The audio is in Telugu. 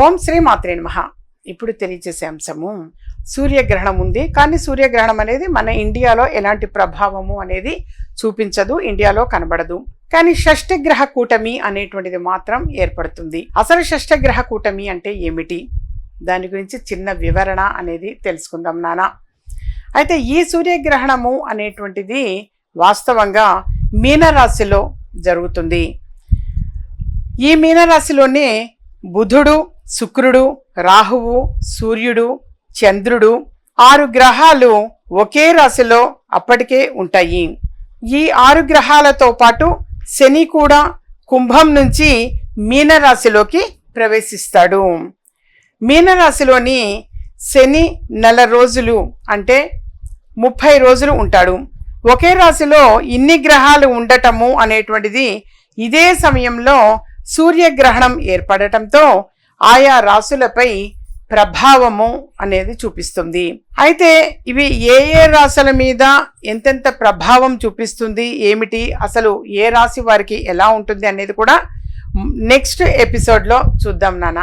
ఓం శ్రీ మాత్రే నమ. ఇప్పుడు తెలియజేసే అంశము సూర్యగ్రహణం ఉంది. కానీ సూర్యగ్రహణం అనేది మన ఇండియాలో ఎలాంటి ప్రభావము అనేది చూపించదు ఇండియాలో కనబడదు. కానీ షష్ఠగ్రహ కూటమి అనేటువంటిది మాత్రం ఏర్పడుతుంది. అసలు షష్ఠగ్రహ కూటమి అంటే ఏమిటి? దాని గురించి చిన్న వివరణ అనేది తెలుసుకుందాం నానా. అయితే ఈ సూర్యగ్రహణము అనేటువంటిది వాస్తవంగా మీనరాశిలో జరుగుతుంది. ఈ మీనరాశిలోనే బుధుడు శుక్రుడు రాహువు సూర్యుడు చంద్రుడు ఆరు గ్రహాలు ఒకే రాశిలో అప్పటికే ఉంటాయి. ఈ ఆరు గ్రహాలతో పాటు శని కూడా కుంభం నుంచి మీనరాశిలోకి ప్రవేశిస్తాడు. మీనరాశిలోని శని నెల రోజులు అంటే ముప్పై రోజులు ఉంటాడు. ఒకే రాశిలో ఇన్ని గ్రహాలు ఉండటము అనేటువంటిది ఇదే సమయంలో సూర్యగ్రహణం ఏర్పడటంతో ఆయా రాశులపై ప్రభావము అనేది చూపిస్తుంది. అయితే ఇవి ఏ ఏ రాశుల మీద ఎంతెంత ప్రభావం చూపిస్తుంది ఏమిటి అసలు ఏ రాశి వారికి ఎలా ఉంటుంది అనేది కూడా నెక్స్ట్ ఎపిసోడ్లో చూద్దాం నాన్న.